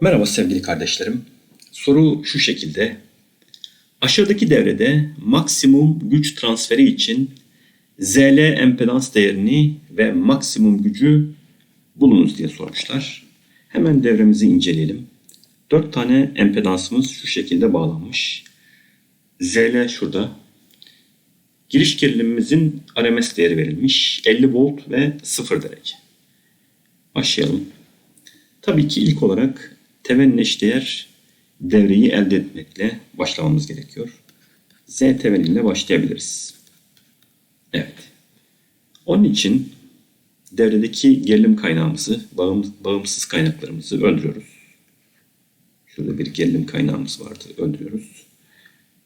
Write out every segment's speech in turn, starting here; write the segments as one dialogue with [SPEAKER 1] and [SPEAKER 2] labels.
[SPEAKER 1] Merhaba sevgili kardeşlerim. Soru şu şekilde. Aşağıdaki devrede maksimum güç transferi için ZL empedans değerini ve maksimum gücü bulunuz diye sormuşlar. Hemen devremizi inceleyelim. 4 tane empedansımız şu şekilde bağlanmış. ZL şurada. Giriş gerilimimizin RMS değeri verilmiş. 50 volt ve 0 derece. Başlayalım. Tabii ki ilk olarak tevenin eşdeğer devreyi elde etmekle başlamamız gerekiyor. Z teveniyle başlayabiliriz. Evet. Onun için devredeki gerilim kaynağımızı, bağım- bağımsız kaynaklarımızı öldürüyoruz. Şurada bir gerilim kaynağımız vardı, öldürüyoruz.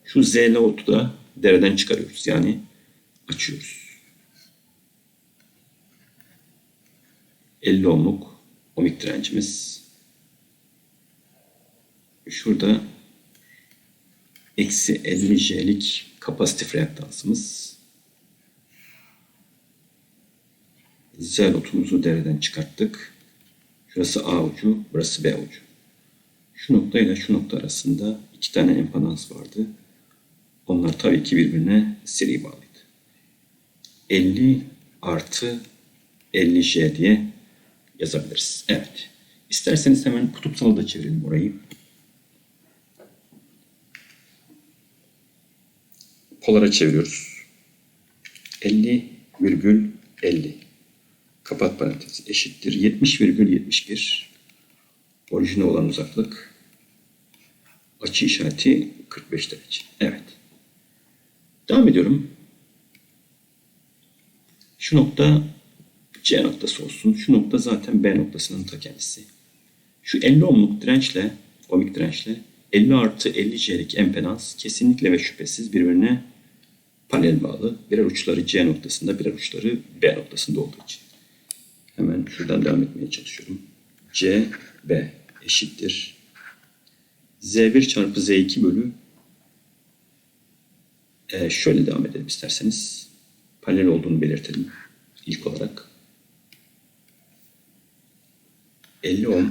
[SPEAKER 1] Şu Z notu da devreden çıkarıyoruz. Yani açıyoruz. 50 ohmluk ohmik direncimiz. Şurada eksi 50 J'lik kapasitif reaktansımız. Z notumuzu devreden çıkarttık. Şurası A ucu, burası B ucu. Şu noktayla şu nokta arasında iki tane empedans vardı. Onlar tabii ki birbirine seri bağlıydı. 50 artı 50 J diye yazabiliriz. Evet. İsterseniz hemen kutupsala da çevirelim orayı. Polara çeviriyoruz. 50 virgül 50. Kapat parantezi eşittir. 70 virgül 71. Orijine olan uzaklık. Açı işareti 45 derece. Evet. Devam ediyorum. Şu nokta C noktası olsun. Şu nokta zaten B noktasının ta kendisi. Şu 50 ohmluk dirençle, ohmik dirençle 50 artı 50 C'lik empedans kesinlikle ve şüphesiz birbirine paralel bağlı. Birer uçları C noktasında, birer uçları B noktasında olduğu için. Hemen şuradan devam etmeye çalışıyorum. C, B eşittir. Z1 çarpı Z2 bölü Ee, şöyle devam edelim isterseniz. Paralel olduğunu belirtelim ilk olarak. 50 ohm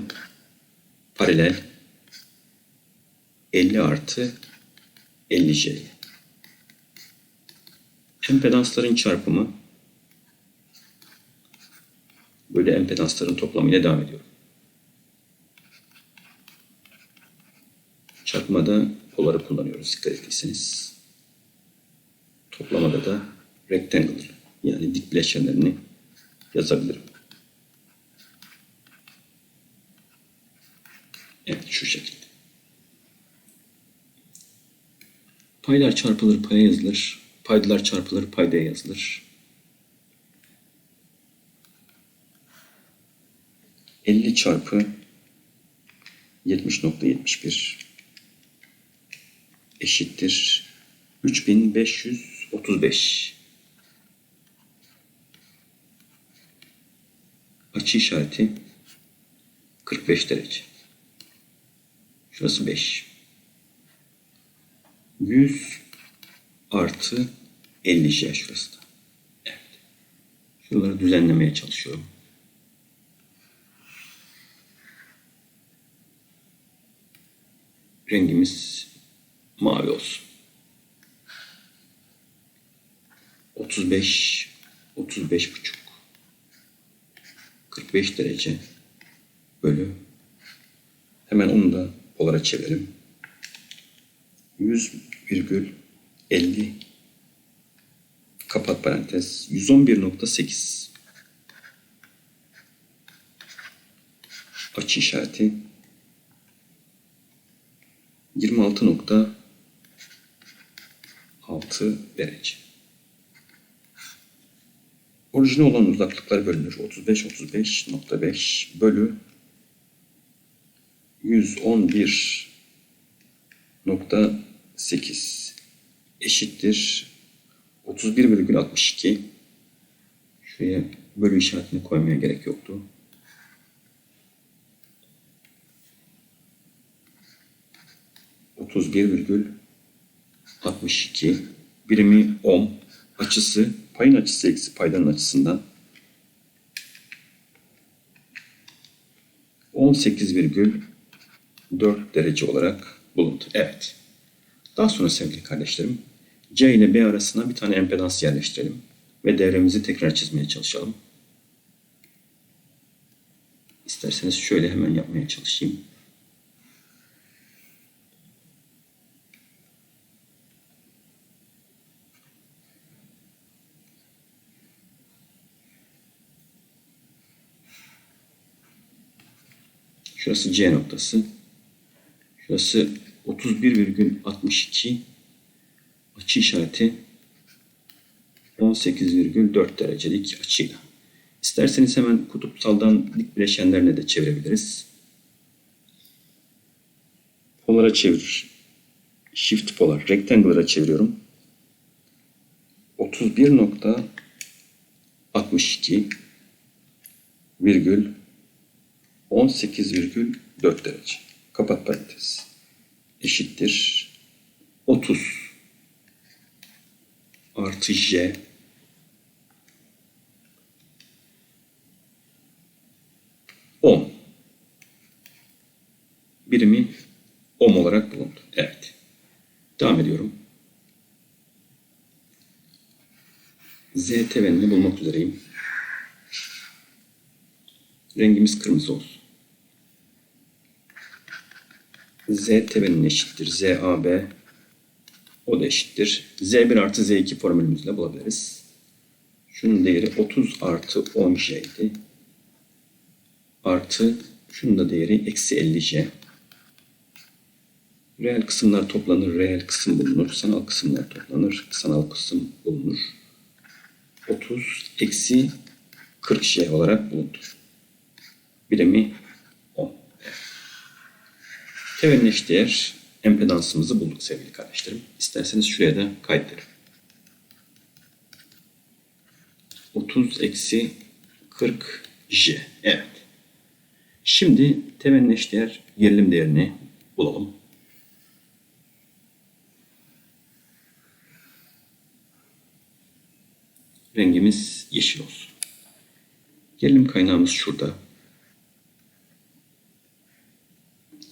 [SPEAKER 1] paralel 50 artı 50 J. Empedansların çarpımı böyle empedansların toplamıyla devam ediyorum. Çarpmada poları kullanıyoruz dikkat ettiyseniz. Toplamada da rectangle yani dik bileşenlerini yazabilirim. Evet şu şekilde. Paylar çarpılır paya yazılır. Paydalar çarpılır paydaya yazılır. 50 çarpı 70.71 eşittir 3535 açı işareti 45 derece. Şurası 5. 100 artı 50 J şurası. Evet. Şuraları düzenlemeye çalışıyorum. Rengimiz mavi olsun. 35 35 buçuk 45 derece bölü hemen onu da polara çevirelim. 100 virgül 50 kapat parantez 111.8 açı işareti 26.6 derece. Orijine olan uzaklıklar bölünür. 35 35.5 bölü 111.8 eşittir 31,62 Şuraya bölü işaretini koymaya gerek yoktu. Virgül 62 birimi ohm açısı payın açısı eksi paydanın açısından 18 virgül 4 derece olarak bulundu. Evet. Daha sonra sevgili kardeşlerim C ile B arasına bir tane empedans yerleştirelim ve devremizi tekrar çizmeye çalışalım. İsterseniz şöyle hemen yapmaya çalışayım. Şurası C noktası. Şurası 31,62 açı işareti 18,4 derecelik açıyla. İsterseniz hemen kutupsaldan dik bileşenlerine de çevirebiliriz. Polara çevir. Shift polar. Rectangle'lara çeviriyorum. 31.62 virgül 18,4 derece. Kapat parantez. Eşittir 30 artı J on birimi ohm olarak bulundu. Evet. Devam ediyorum. Z tevenini bulmak üzereyim. Rengimiz kırmızı olsun. Z tevenin eşittir. ZAB o da eşittir. Z1 artı Z2 formülümüzle bulabiliriz. Şunun değeri 30 artı 10J idi. Artı şunun da değeri eksi 50J. Reel kısımlar toplanır, reel kısım bulunur. Sanal kısımlar toplanır, sanal kısım bulunur. 30 eksi 40J olarak bulundu. Birimi 10. Tevenin eşdeğer empedansımızı bulduk sevgili kardeşlerim. İsterseniz şuraya da kaydedelim. 30 eksi 40 J. Evet. Şimdi tevenin eşdeğer gerilim değerini bulalım. Rengimiz yeşil olsun. Gerilim kaynağımız şurada.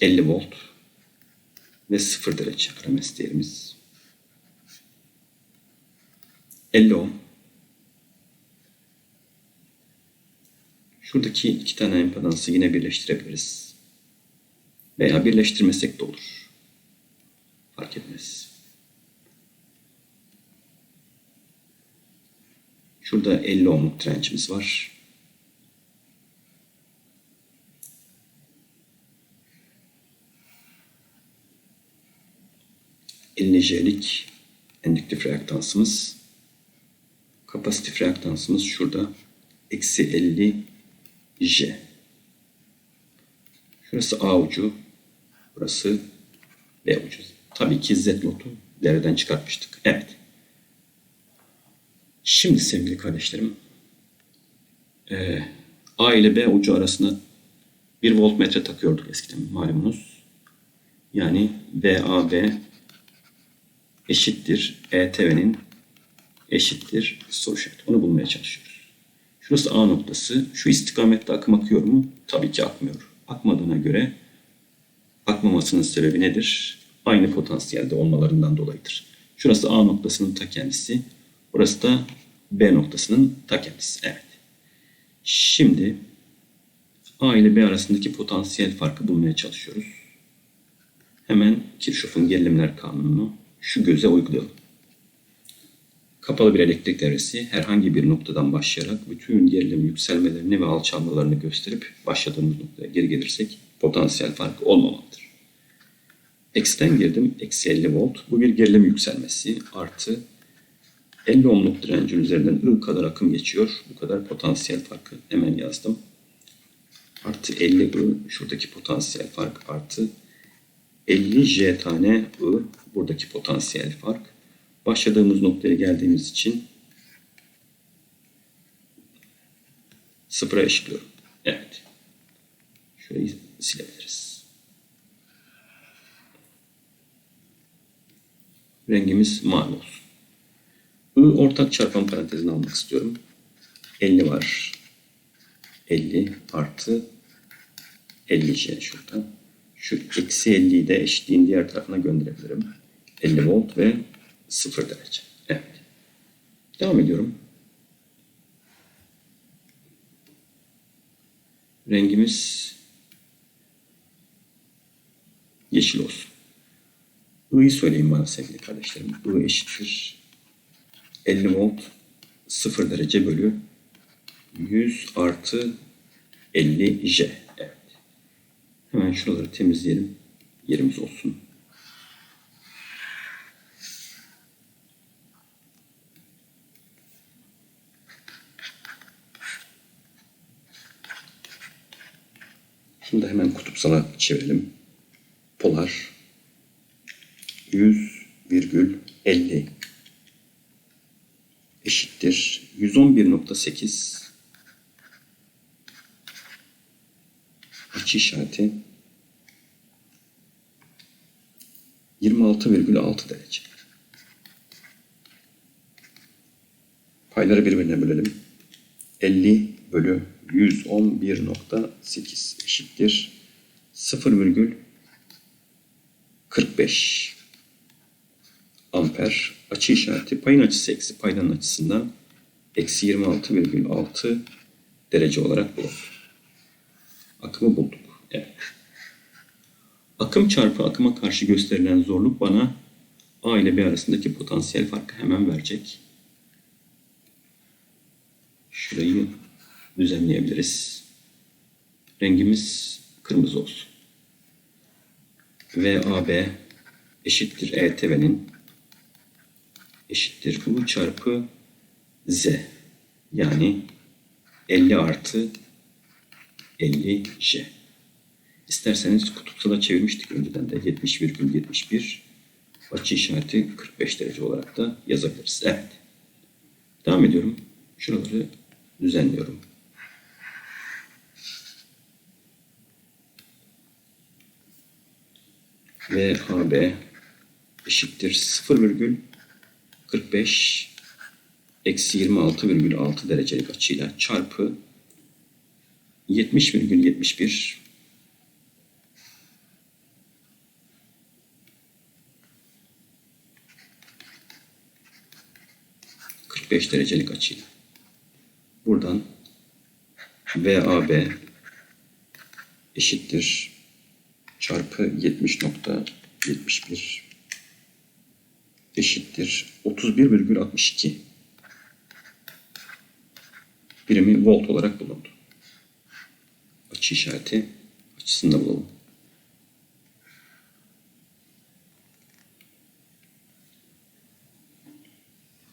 [SPEAKER 1] 50 volt ve 0 derece RMS değerimiz. 50 ohm. Şuradaki iki tane empedansı yine birleştirebiliriz. Veya birleştirmesek de olur. Fark etmez. Şurada 50 ohmluk direncimiz var. J'lik endüktif reaktansımız. Kapasitif reaktansımız şurada. Eksi 50 J. Şurası A ucu. Burası B ucu. Tabii ki Z notu dereden çıkartmıştık. Evet. Şimdi sevgili kardeşlerim e, A ile B ucu arasında bir voltmetre takıyorduk eskiden malumunuz. Yani VAB eşittir ETV'nin eşittir soru işareti. Onu bulmaya çalışıyoruz. Şurası A noktası. Şu istikamette akım akıyor mu? Tabii ki akmıyor. Akmadığına göre akmamasının sebebi nedir? Aynı potansiyelde olmalarından dolayıdır. Şurası A noktasının ta kendisi. Burası da B noktasının ta kendisi. Evet. Şimdi A ile B arasındaki potansiyel farkı bulmaya çalışıyoruz. Hemen Kirchhoff'un gerilimler kanununu şu göze uygulayalım. Kapalı bir elektrik devresi herhangi bir noktadan başlayarak bütün gerilim yükselmelerini ve alçalmalarını gösterip başladığımız noktaya geri gelirsek potansiyel farkı olmamalıdır. X'ten girdim. Eksi 50 volt. Bu bir gerilim yükselmesi. Artı 50 ohmluk direncin üzerinden I kadar akım geçiyor. Bu kadar potansiyel farkı hemen yazdım. Artı 50 I şuradaki potansiyel fark artı 50 J tane I buradaki potansiyel fark. Başladığımız noktaya geldiğimiz için sıfıra eşitliyorum. Evet. Şurayı silebiliriz. Rengimiz mavi olsun. I ortak çarpan parantezini almak istiyorum. 50 var. 50 artı 50 J şurada. Şu eksi 50'yi de eşitliğin diğer tarafına gönderebilirim. 50 volt ve 0 derece. Evet. Devam ediyorum. Rengimiz yeşil olsun. I'yı söyleyin bana sevgili kardeşlerim. I eşittir 50 volt 0 derece bölü 100 artı 50 J. Evet. Hemen şuraları temizleyelim. Yerimiz olsun. Şunu da hemen kutupsala çevirelim. Polar 100,50 eşittir 111.8 açı işareti 26,6 derece. Payları birbirine bölelim. 50 bölü 111.8 eşittir 0,45 amper açı işareti payın açısı eksi paydanın açısından eksi 26,6 derece olarak bulundu. Akımı bulduk. Evet. Akım çarpı akıma karşı gösterilen zorluk bana A ile B arasındaki potansiyel farkı hemen verecek. Şurayı düzenleyebiliriz. Rengimiz kırmızı olsun. VAB eşittir ETV'nin eşittir U çarpı Z. Yani 50 artı 50 J. İsterseniz kutupsala çevirmiştik önceden de 70,71 açı işareti 45 derece olarak da yazabiliriz. Evet. Devam ediyorum. Şuraları düzenliyorum. Ve AB eşittir 0,45 eksi 26,6 derecelik açıyla çarpı 70,71 45 derecelik açıyla. Buradan VAB eşittir çarpı 70.71 eşittir 31,62 birimi volt olarak bulundu. Açı işareti açısını da bulalım.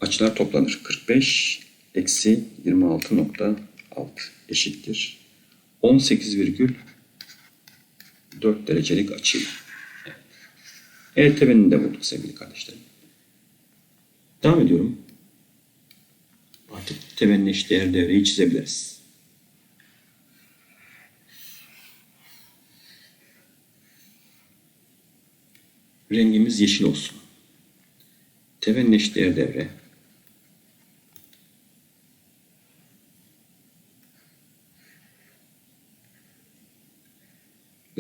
[SPEAKER 1] Açılar toplanır. 45 eksi 26.6 eşittir. 18,4 derecelik açıyla. Evet. El tebenini de bulduk sevgili kardeşlerim. Devam ediyorum. Artık tebenin eşdeğer devreyi çizebiliriz. Rengimiz yeşil olsun. Tebenin eşdeğer devre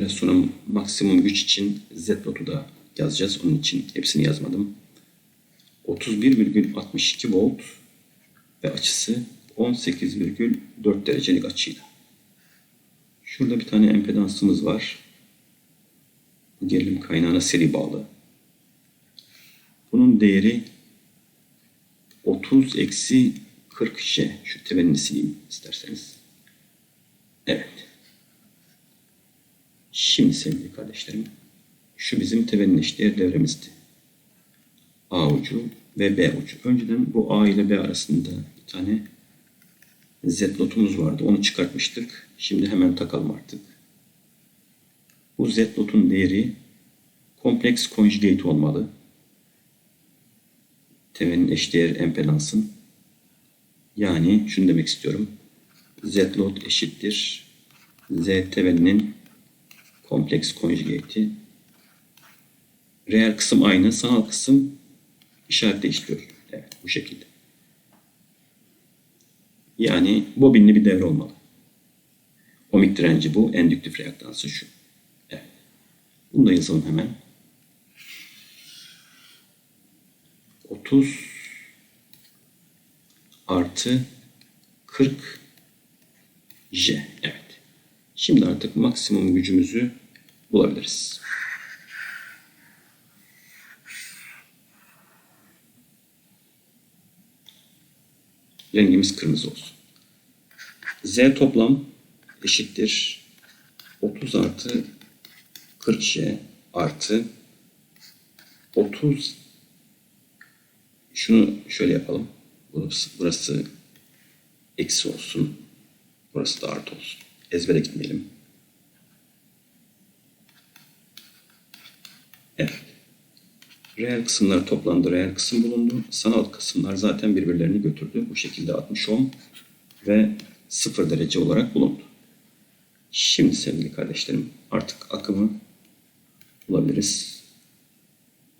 [SPEAKER 1] sonra maksimum güç için Z notu da yazacağız. Onun için hepsini yazmadım. 31,62 volt ve açısı 18,4 derecelik açıyla. Şurada bir tane empedansımız var. Bu gerilim kaynağına seri bağlı. Bunun değeri 30 eksi 40 J. Şu tebenini sileyim isterseniz. Evet. Şimdi sevgili kardeşlerim, şu bizim tebenin eşdeğer devremizdi. A ucu ve B ucu. Önceden bu A ile B arasında bir tane Z notumuz vardı. Onu çıkartmıştık. Şimdi hemen takalım artık. Bu Z notun değeri kompleks conjugate olmalı. Tevenin eşdeğer empedansın. Yani şunu demek istiyorum. Z lot eşittir. Z teveninin kompleks conjugate'i. Reel kısım aynı, sanal kısım işaret değiştiriyor. Evet, bu şekilde. Yani bobinli bir devre olmalı. Omik direnci bu, endüktif reaktansı şu. Evet. Bunu da yazalım hemen. 30 artı 40 J. Evet. Şimdi artık maksimum gücümüzü bulabiliriz. Rengimiz kırmızı olsun. Z toplam eşittir 30 artı 40J artı 30 şunu şöyle yapalım. Burası, burası eksi olsun. Burası da artı olsun. Ezbere gitmeyelim. Evet. Reel kısımlar toplandı. Reel kısım bulundu. Sanal kısımlar zaten birbirlerini götürdü. Bu şekilde 60 ohm ve 0 derece olarak bulundu. Şimdi sevgili kardeşlerim artık akımı bulabiliriz.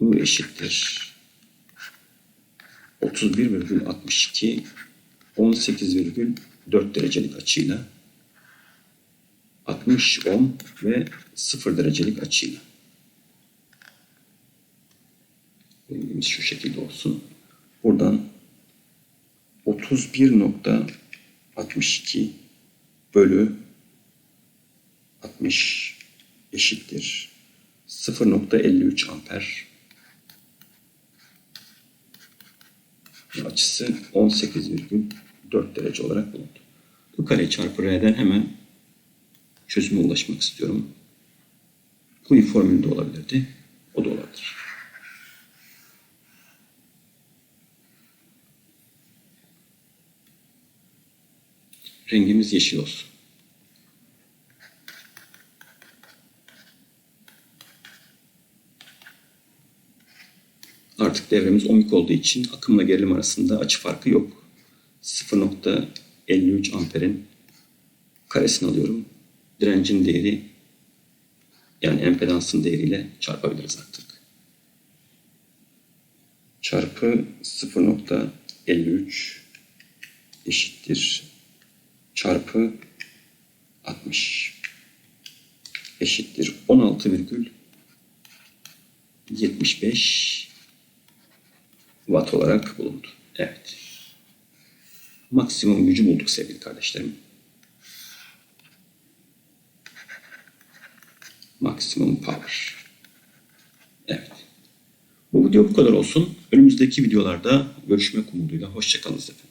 [SPEAKER 1] Bu eşittir. 31,62 18,4 derecelik açıyla 60 ohm ve 0 derecelik açıyla. Rengimiz şu şekilde olsun. Buradan 31.62 bölü 60 eşittir 0.53 amper açısı 18,4 derece olarak bulundu. Bu kare çarpı R'den hemen çözüme ulaşmak istiyorum. Bu formülde olabilirdi. O da olabilir. Rengimiz yeşil olsun. Artık devremiz ohmik olduğu için akımla gerilim arasında açı farkı yok. 0.53 amperin karesini alıyorum. Direncin değeri yani empedansın değeriyle çarpabiliriz artık. Çarpı 0.53 eşittir çarpı 60 eşittir 16,75 watt olarak bulundu. Evet. Maksimum gücü bulduk sevgili kardeşlerim. Maksimum power. Evet. Bu video bu kadar olsun. Önümüzdeki videolarda görüşmek umuduyla. Hoşçakalın efendim.